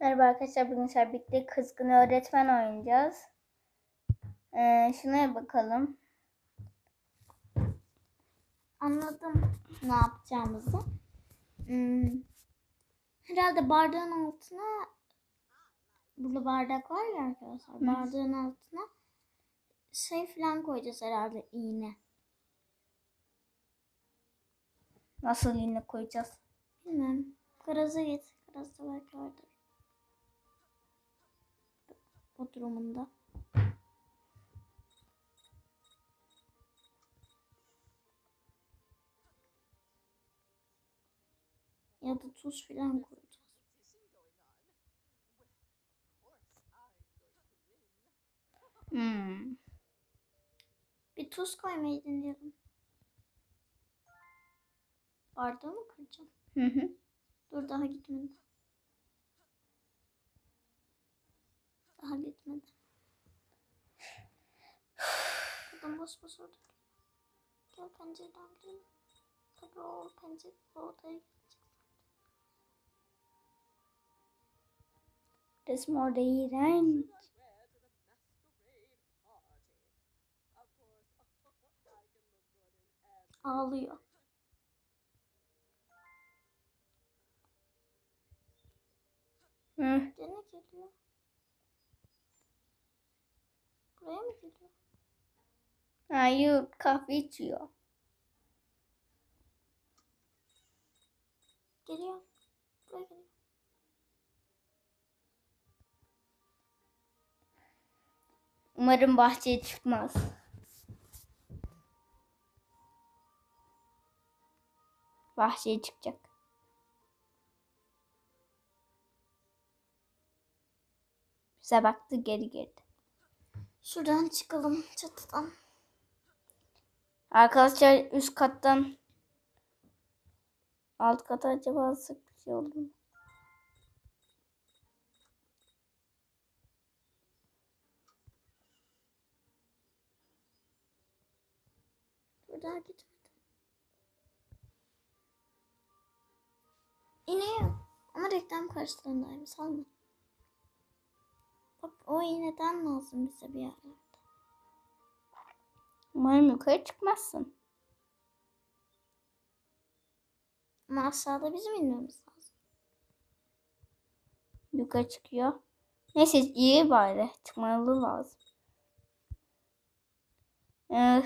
Merhaba arkadaşlar bugün sizlerle birlikte kızgın öğretmen oynayacağız. Ee, şuna bakalım. Anladım ne yapacağımızı. Hmm, herhalde bardağın altına burada bardak var ya arkadaşlar. Hı. Bardağın altına şey falan koyacağız herhalde iğne. Nasıl yine koyacağız? Bilmem. Karaza git. Karazda belki vardır. O durumunda. Ya da tuz falan koyacağız. Hmm. Bir tuz koymayı deneyelim. Bardağı mı kıracağım? Hı hı. Dur daha gitmedi. Daha gitmedi. Buradan bas bas orada. Gel pencereden girelim. Tabii o pencere o odaya gelecek. Resim orada iğrenç. Ağlıyor. Hı. Gene geliyor. Buraya mı geliyor? Hayır kahve içiyor. Geliyor. Buraya geliyor. Umarım bahçeye çıkmaz. Bahçeye çıkacak. Bize baktı geri girdi. Şuradan çıkalım çatıdan. Arkadaşlar üst kattan alt kata acaba alsak bir şey olur mu? Daha gitmedi. İniyor. Ama reklam karşılığındayım. Salma. Bak o iğneden lazım bize bir yerlerde. Umarım yukarı çıkmazsın. Ama aşağıda bizim inmemiz lazım. Yukarı çıkıyor. Neyse iyi bari. Çıkmalı lazım. Eh,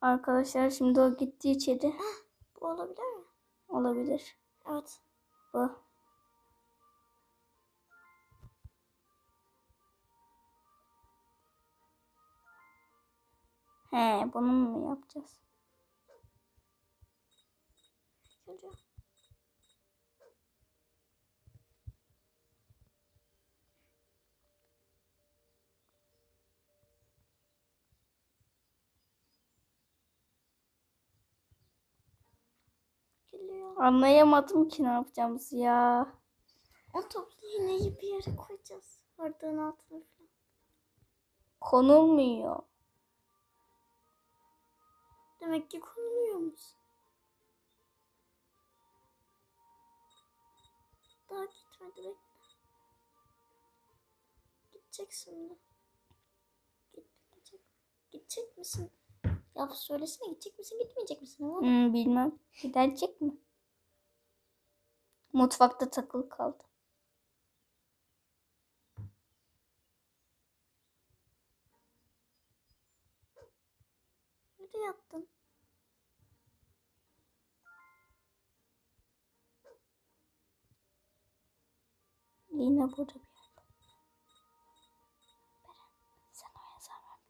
arkadaşlar şimdi o gitti içeri. Bu olabilir mi? Olabilir. Evet. Bu. He, bunu mu yapacağız? Geliyor. Geliyor. Anlayamadım ki ne yapacağımızı ya. O toplu iğneyi bir yere koyacağız. Bardağın altına falan. Konulmuyor. Demek ki konuluyormuş. Daha gitmedi bekle. Gidecek şimdi. Git, gidecek. Gidecek misin? Ya söylesene gidecek misin gitmeyecek misin? Ama Hmm, bilmem. Gidecek mi? Mutfakta takılı kaldı. Nereye yattın? Yine burada bir yerde. Beren, sen o yazar var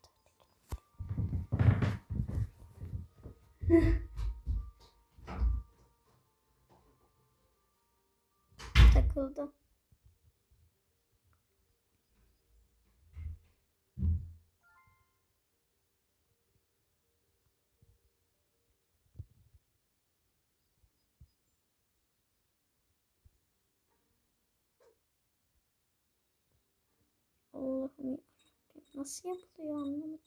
Allah'ım ya. Nasıl yapılıyor anlamadım.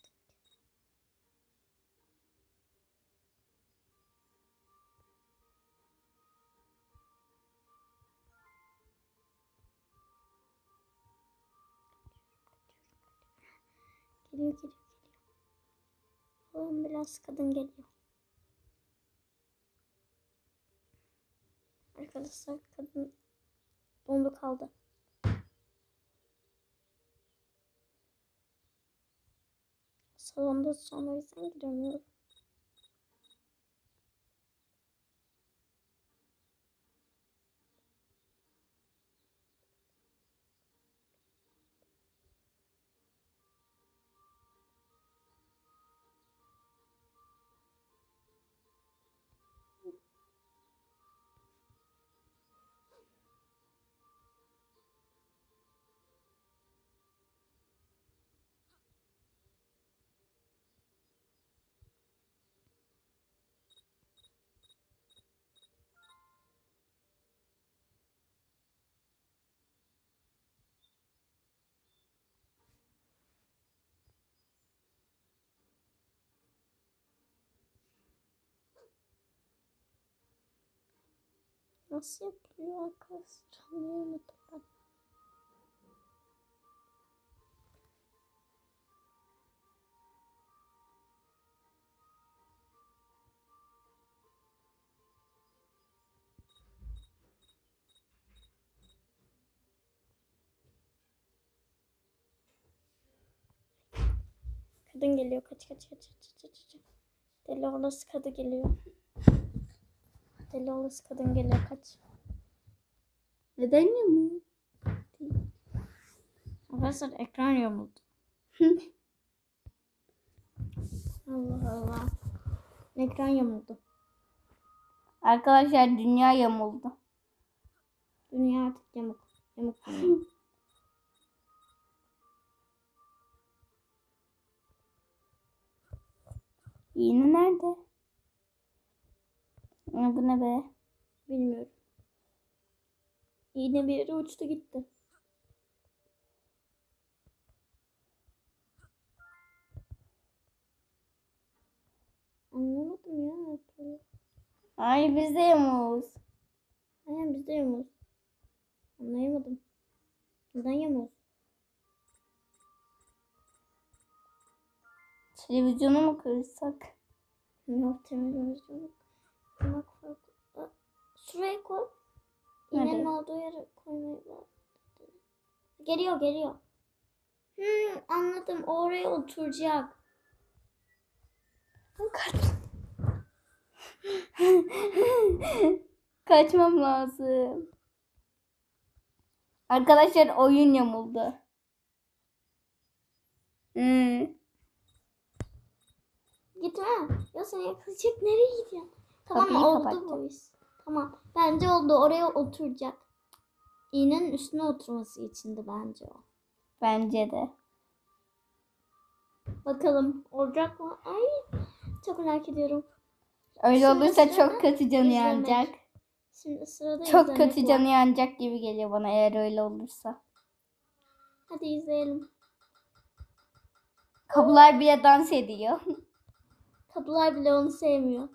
Geliyor geliyor geliyor. Oğlum biraz kadın geliyor. Arkadaşlar kadın dondu kaldı. Salonda sonra o yüzden giremiyorum. Nasıl yapılıyor arkadaşlar? Anlayamadım ben. Kadın geliyor. Kaç kaç kaç kaç kaç kaç. Deli olası kadın geliyor. Deli olası kadın geliyor. Kaç. Neden yamuk? Arkadaşlar ekran yamuldu. Allah Allah. Ekran yamuldu. Arkadaşlar dünya yamuldu. Dünya artık yamuk. Yamuk. İğne nerede? Ya bu ne be? Bilmiyorum. Yine bir yere uçtu gitti. Anlamadım ya. ne yapıyor. Ay biz de yamuz. Aynen biz de yamuz. Anlayamadım. Neden yamuz? Televizyonu mu kırsak? Yok temizlemesi yok. Farklı. Aa, Şuraya koy. İğnenin olduğu yere koymayı. Geliyor geliyor. Hmm, anladım. Oraya oturacak. Kaç. Kaçmam lazım. Arkadaşlar oyun yamuldu. Hmm. Gitme. Ya seni yakalayacak. Nereye gidiyorsun? Tamam Kapıyı oldu kapattım. bu iş. Tamam. Bence oldu. Oraya oturacak. İğnenin üstüne oturması içindi bence o. Bence de. Bakalım olacak mı? Ay çok merak ediyorum. Öyle Şimdi olursa çok kötü canı izlemek. yanacak. Şimdi sırada Çok kötü var. canı yanacak gibi geliyor bana eğer öyle olursa. Hadi izleyelim. Kapılar bile dans ediyor. Kapılar bile onu sevmiyor.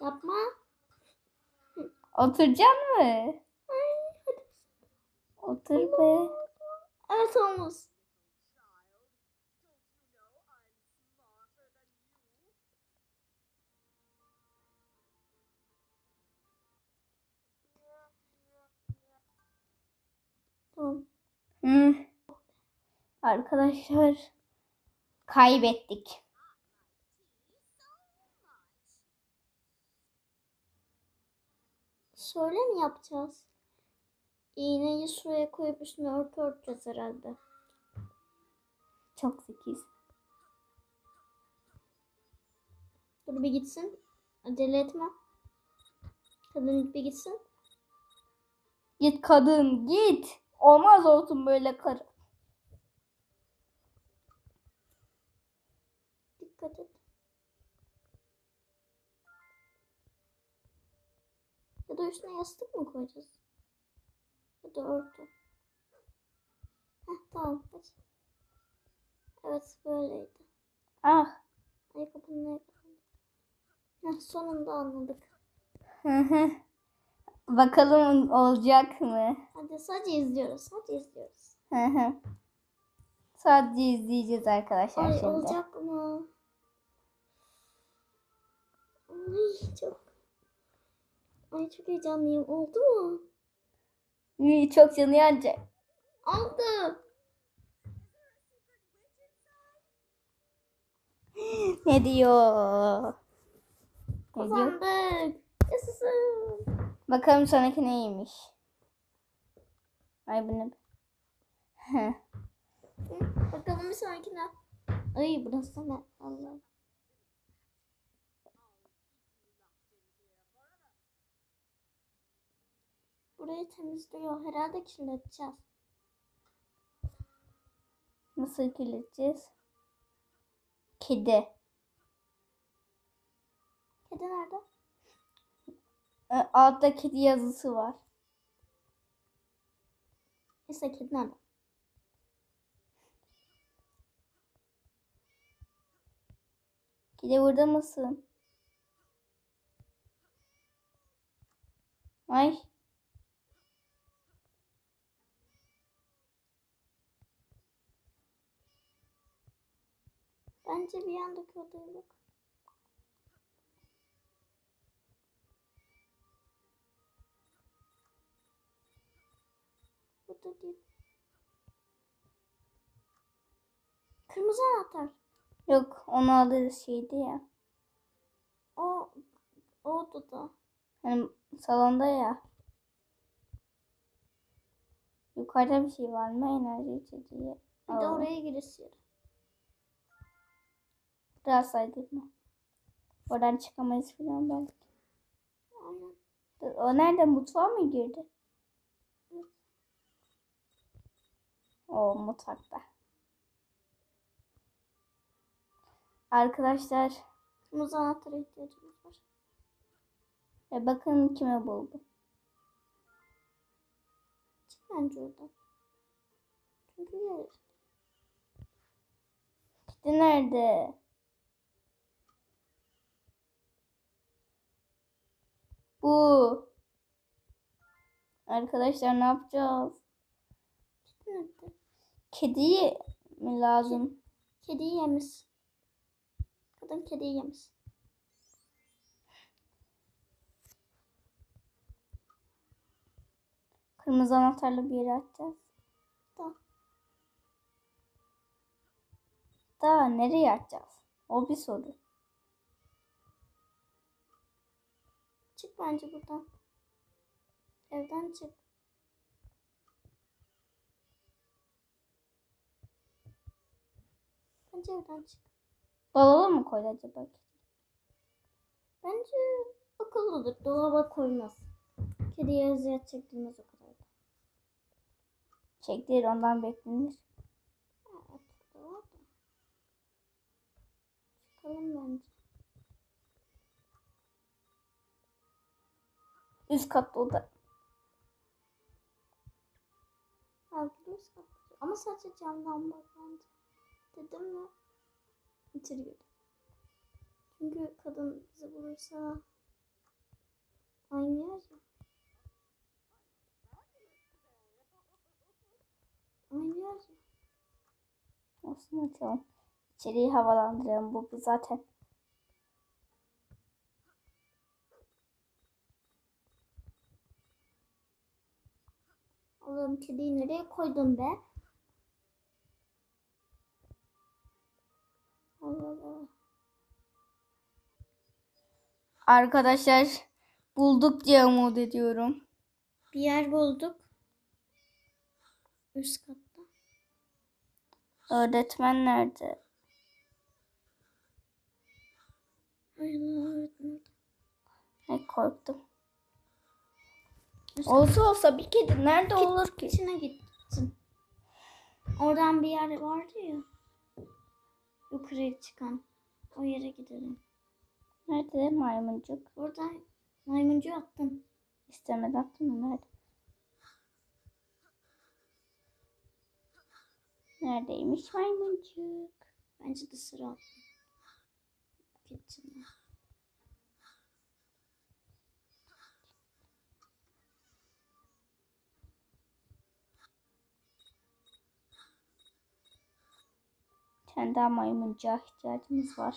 Yapma. Oturacak mı? Otur be. Evet. Tamam. Hı. Arkadaşlar kaybettik. Şöyle mi yapacağız? İğneyi şuraya koyup üstüne örtü örteceğiz herhalde. Çok zekiyiz. Dur bir gitsin. Acele etme. Kadın bir gitsin. Git kadın git. Olmaz olsun böyle karı. Ya da üstüne yastık mı koyacağız? Ya da örtü. Heh tamam. Hadi. Evet böyleydi. Ah. Ayakkabının ayakkabını. Heh, sonunda anladık. Hı hı. Bakalım olacak mı? Hadi sadece izliyoruz. Hadi izliyoruz. Hı hı. Sadece izleyeceğiz arkadaşlar Ay şimdi. olacak mı? Ay çok. Ay çok heyecanlıyım. Oldu mu? İyi, Çok canı yanacak. Oldu. Ne diyor? Ne diyor? Kazandık. Yaşasın. Bakalım sonraki neymiş? Ay bu ne? Heh. Bakalım bir sonrakine. Ay burası ne? Allah. Burayı temizliyor. Herhalde kirleteceğiz. Nasıl kirleteceğiz? Kedi. Kedi nerede? Ee, Altta kedi yazısı var. Neyse kedi nerede? Kedi burada mısın? Ay. Bence bir yandaki odaya bak. Burada değil. Kırmızı anahtar. Yok onu alırız şeydi ya. O, o odada. Hani salonda ya. Yukarıda bir şey var mı? Enerji içeceği. Bir de oraya giriş yeri. Biraz saygılma. Oradan çıkamayız falan belki. Aynen. O nerede? Mutfağa mı girdi? O mutfakta. Arkadaşlar Kırmızı anahtara ihtiyacımız var. e bakın kime buldum. Çık bence oradan. Çünkü gelir. Kedi nerede? Bu. Arkadaşlar ne yapacağız? Kediyi mi lazım? Kediyi yemiş. Kadın kediyi yemiş. Kırmızı anahtarla bir yere atacağız. Da. Daha nereye atacağız? O bir soru. Çık bence buradan. Evden çık. Bence evden çık. Dolaba mı koydu acaba? Bence akıllıdır. Dolaba koymaz. Kediye eziyet çektirmez o kadar. da. Çektir ondan beklenir. Evet, da. Çıkalım bence. Üst katta oda. Herkes kapatıyor. Ama sadece camdan bak bence. Dedim mi? İçeri girdim. Çünkü kadın bizi bulursa aynı yer ya. Aynı yer ya. Olsun açalım. İçeriği havalandıralım. Bu bir zaten. Allah'ım kediyi nereye koydun be? Allah Allah. Arkadaşlar bulduk diye umut ediyorum. Bir yer bulduk. Üst katta. Öğretmen nerede? Ay Allah öğretmen. Ay korktum. Olsa olsa bir kedi nerede olur ki? İçine gitsin. Oradan bir yer vardı ya. Yukarıya çıkan. O yere gidelim. Nerede maymuncuk? Oradan maymuncu attım. İstemeden attım mı? Nerede? Neredeymiş maymuncuk? Bence de sıra attım. Kitchen'da. Tane daha maymuncuğa ihtiyacımız var.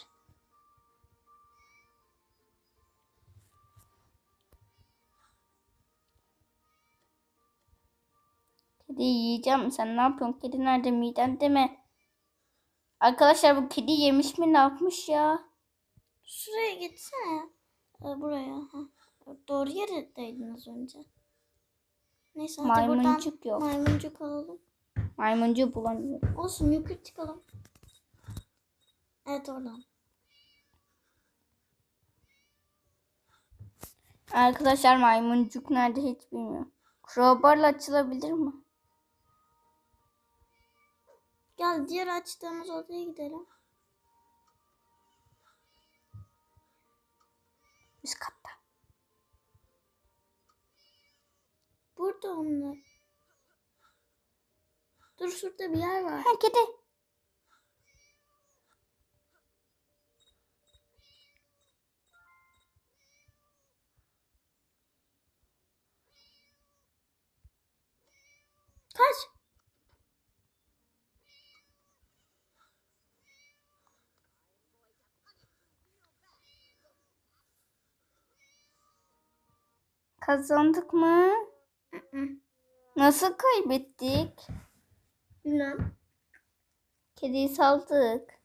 Kedi yiyeceğim. Sen ne yapıyorsun? Kedi nerede? Miden deme. Arkadaşlar bu kedi yemiş mi? Ne yapmış ya? Şuraya gitsene. Ee, buraya. Doğru yeredeydin az önce. Neyse hadi Maymuncuk buradan yok. maymuncuk alalım. Maymuncuğu bulamıyorum. Olsun yukarı çıkalım. Evet oradan. Arkadaşlar maymuncuk nerede hiç bilmiyorum. Crowbar'la açılabilir mi? Gel diğer açtığımız odaya gidelim. Üst katta. Burada onlar. Dur şurada bir yer var. Ha kedi. Kaç. Kazandık mı? Nasıl kaybettik? Bilmem. Kediyi saldık.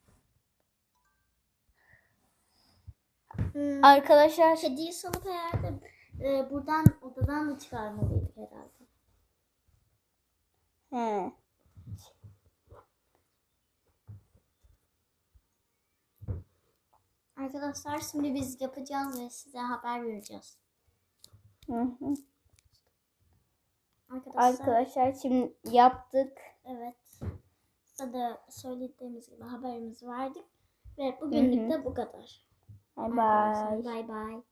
Hmm. Arkadaşlar Kediyi salıp herhalde e, buradan odadan da çıkarmalıydık herhalde. He. Arkadaşlar şimdi biz yapacağız ve size haber vereceğiz. Hı hı. Arkadaşlar, Arkadaşlar şimdi yaptık. evet. Size de söylediğimiz gibi haberimizi verdik. Ve bugünlük Hı hı. de bu kadar. Bye bye. Bye bye.